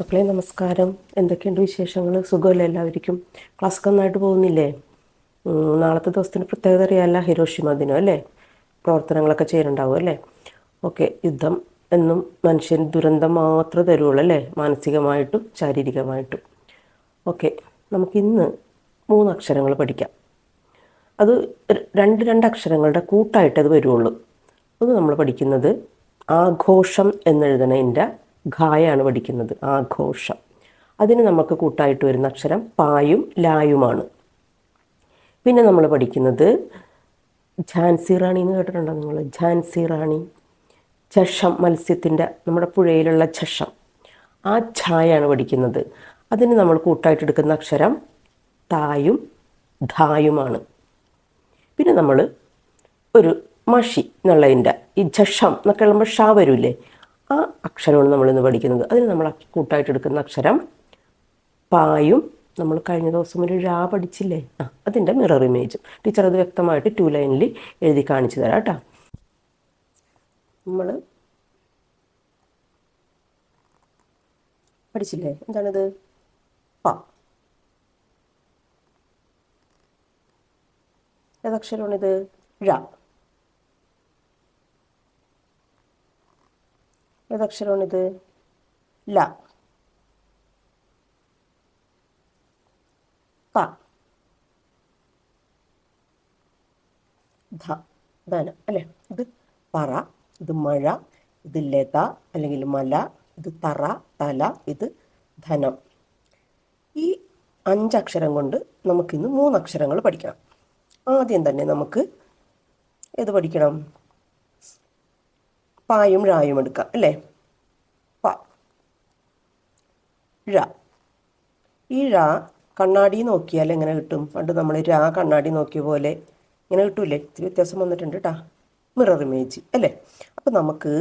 മക്കളെ നമസ്കാരം. എന്തൊക്കെയുണ്ട് വിശേഷങ്ങൾ സുഖമല്ലേ എല്ലാവർക്കും? ക്ലാസ്സൊക്കെ നന്നായിട്ട് പോകുന്നില്ലേ? നാളത്തെ ദിവസത്തിന് പ്രത്യേകത അറിയാമല്ല ഹിരോഷിമ ദിനം അല്ലേ? പ്രവർത്തനങ്ങളൊക്കെ ചെയ്യുന്നുണ്ടാവും അല്ലേ? ഓക്കെ യുദ്ധം എന്നും മനുഷ്യൻ ദുരന്തം മാത്രമേ തരുള്ളൂ അല്ലേ? മാനസികമായിട്ടും ശാരീരികമായിട്ടും. ഓക്കെ നമുക്കിന്ന് മൂന്ന് അക്ഷരങ്ങൾ പഠിക്കാം. അത് രണ്ട് രണ്ട് അക്ഷരങ്ങളുടെ കൂട്ടായിട്ട് അത് വരുള്ളൂ. അത് നമ്മൾ പഠിക്കുന്നത് ആഘോഷം എന്നെഴുതണതിന്റെ ഘായാണ് പഠിക്കുന്നത് ആഘോഷം. അതിന് നമുക്ക് കൂട്ടായിട്ട് വരുന്ന അക്ഷരം പായും ലായുമാണ്. പിന്നെ നമ്മൾ പഠിക്കുന്നത് ഝാൻസി റാണി എന്ന് കേട്ടിട്ടുണ്ടോ നിങ്ങൾ? ഝാൻസി റാണി. ചഷം മത്സ്യത്തിന്റെ നമ്മുടെ പുഴയിലുള്ള ചഷം ആ ഛായാണ് പഠിക്കുന്നത്. അതിന് നമ്മൾ കൂട്ടായിട്ട് എടുക്കുന്ന അക്ഷരം തായും ധായുമാണ്. പിന്നെ നമ്മൾ ഒരു മഷി എന്നുള്ളതിന്റെ ഈ ജഷം എന്നൊക്കെ ഉള്ളുമ്പോൾ ഷാ വരൂലേ ആ അക്ഷരമാണ് നമ്മളിന്ന് പഠിക്കുന്നത്. അതിന് നമ്മൾ കൂട്ടായിട്ട് എടുക്കുന്ന അക്ഷരം പായും നമ്മൾ കഴിഞ്ഞ ദിവസം ഒരു രാ പഠിച്ചില്ലേ? ആ അതിന്റെ മിറർ ഇമേജ് ടീച്ചർ അത് വ്യക്തമായിട്ട് ടു ലൈനിൽ എഴുതി കാണിച്ചു തരാം കേട്ടോ നമ്മൾ പഠിച്ചില്ലേ? എന്താണിത്? പ. ഏതക്ഷരമാണിത് ഴ ഏതക്ഷരമാണിത്? ല. പ. ധ. ധന. അല്ലേ? ഇത് പറ ഇത് മഴ ഇത് ലത അല്ലെങ്കിൽ മല ഇത് തറ തല ഇത് ധനം. ഈ അഞ്ചക്ഷരം കൊണ്ട് നമുക്കിന്ന് മൂന്നക്ഷരങ്ങൾ പഠിക്കണം. ആദ്യം തന്നെ നമുക്ക് ഏത് പഠിക്കണം? പായും ഴായും എടുക്കാം അല്ലേ? പ. ഴ ഈ ഴ കണ്ണാടി നോക്കിയാൽ എങ്ങനെ കിട്ടും? പണ്ട് നമ്മൾ രാ കണ്ണാടി നോക്കിയ പോലെ ഇങ്ങനെ കിട്ടൂലേ? ഇത്തിരി വ്യത്യാസം വന്നിട്ടുണ്ട് കേട്ടാ മിറർ ഇമേജ് അല്ലേ? അപ്പം നമുക്ക്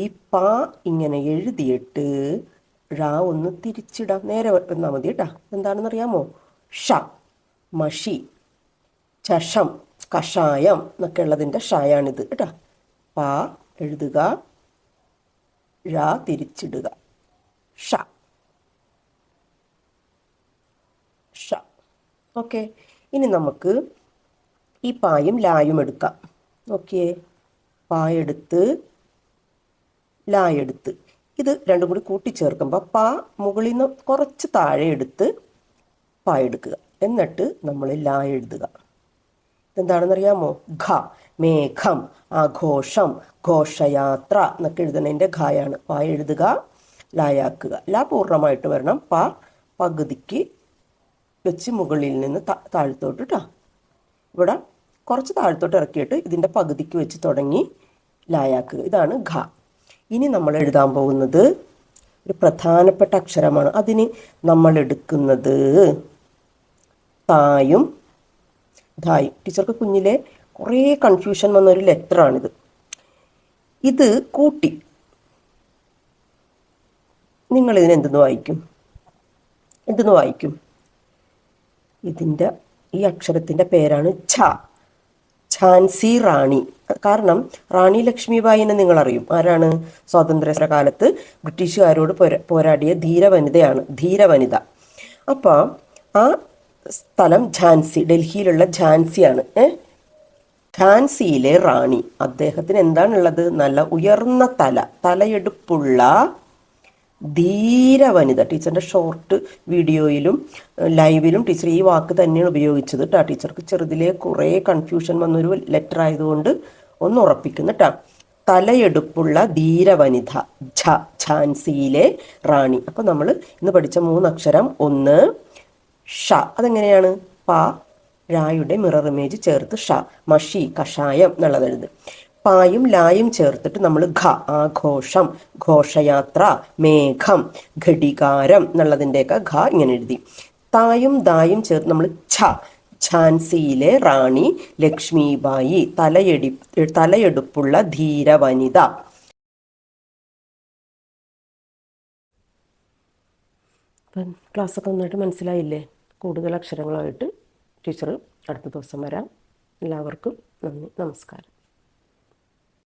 ഈ പാ ഇങ്ങനെ എഴുതിയിട്ട് ഴ ഒന്ന് തിരിച്ചിടാം. നേരെ വന്നാൽ മതി കേട്ടാ എന്താണെന്ന് അറിയാമോ ഷ മഷി ചഷം കഷായം എന്നൊക്കെ ഉള്ളതിന്റെ ഷായാണിത് കേട്ടാ പ എഴുതുക. ഴ തിരിച്ചിടുക. ഷ. ഷ. ഓക്കെ. ഇനി നമുക്ക് ഈ പായും ലായും എടുക്കാം. ഓക്കെ പായെടുത്ത് ലായെടുത്ത് ഇത് രണ്ടും കൂടി കൂട്ടിച്ചേർക്കുമ്പോൾ പാ മുകളിൽ നിന്ന് കുറച്ച് താഴെ എടുത്ത് പായെടുക്കുക എന്നിട്ട് നമ്മൾ ലാ എഴുതുക. എന്താണെന്നറിയാമോ ഘ മേഘം ആഘോഷം ഘോഷയാത്ര എന്നൊക്കെ എഴുതുന്നതിന്റെ ഘായാണ്. പ എഴുതുക ലായാക്കുക ലാ പൂർണമായിട്ട് വരണം. പ പകുതിക്ക് വെച്ച് മുകളിൽ നിന്ന് താഴ്ത്തോട്ട് കേട്ടോ ഇവിടെ കുറച്ച് താഴ്ത്തോട്ട് ഇറക്കിയിട്ട് ഇതിന്റെ പകുതിക്ക് വെച്ച് തുടങ്ങി ലായാക്കുക ഇതാണ് ഘ. ഇനി നമ്മൾ എഴുതാൻ പോകുന്നത് ഒരു പ്രധാനപ്പെട്ട അക്ഷരമാണ്. അതിന് നമ്മൾ എടുക്കുന്നത് തായും ധായും ടീച്ചർക്ക് കുഞ്ഞിലെ കുറേ കൺഫ്യൂഷൻ വന്ന ഒരു ലെറ്ററാണിത് ഇത് കൂട്ടി. നിങ്ങൾ ഇതിന് എന്തെന്ന് വായിക്കും? എന്തെന്ന് വായിക്കും? ഇതിന്റെ ഈ അക്ഷരത്തിന്റെ പേരാണ് ഛ. ഝാൻസി റാണി. കാരണം റാണി ലക്ഷ്മിബായിനെ നിങ്ങൾ അറിയും ആരാണ്? സ്വാതന്ത്ര്യ കാലത്ത് ബ്രിട്ടീഷുകാരോട് പോരാ പോരാടിയ ധീരവനിതയാണ് ധീരവനിത. അപ്പം ആ സ്ഥലം ഝാൻസി ഡൽഹിയിലുള്ള ഝാൻസിയാണ്. ഏഹ് ഝാൻസിയിലെ റാണി. അദ്ദേഹത്തിന് എന്താണുള്ളത്? നല്ല ഉയർന്ന തല തലയെടുപ്പുള്ള ധീര വനിത. ടീച്ചറിന്റെ ഷോർട്ട് വീഡിയോയിലും ലൈവിലും ടീച്ചർ ഈ വാക്ക് തന്നെയാണ് ഉപയോഗിച്ചത് കേട്ടോ ടീച്ചർക്ക് ചെറുതിലെ കുറേ കൺഫ്യൂഷൻ വന്നൊരു ലെറ്റർ ആയതുകൊണ്ട് ഒന്ന് ഉറപ്പിക്കുന്നു കേട്ടോ തലയെടുപ്പുള്ള ധീര വനിത ഝ ഝാൻസിയിലെ റാണി. അപ്പോൾ നമ്മൾ ഇന്ന് പഠിച്ച മൂന്നക്ഷരം ഒന്ന് ഷ. അതെങ്ങനെയാണ്? പ ഴായുടെ മിറർ ഇമേജ് ചേർത്ത് ഷ. മഷി കഷായം എന്നുള്ളത് എഴുത്. പായും ലായും ചേർത്തിട്ട് നമ്മൾ ഘ ആഘോഷം ഘോഷയാത്ര മേഘം ഘടികാരം എന്നുള്ളതിന്റെയൊക്കെ ഘ ഇങ്ങനെ എഴുതി. തായും ദായും ചേർത്ത് നമ്മൾ ഛ. ഝാൻസിയിലെ റാണി ലക്ഷ്മിബായി തലയെടി തലയെടുപ്പുള്ള ധീരവനിത. അപ്പം ക്ലാസ്സൊക്കെ നന്നായിട്ട് മനസ്സിലായില്ലേ? കൂടുതൽ അക്ഷരങ്ങളായിട്ട് ടീച്ചർ അടുത്ത ദിവസം വരാം. എല്ലാവർക്കും നന്ദി. നമസ്കാരം.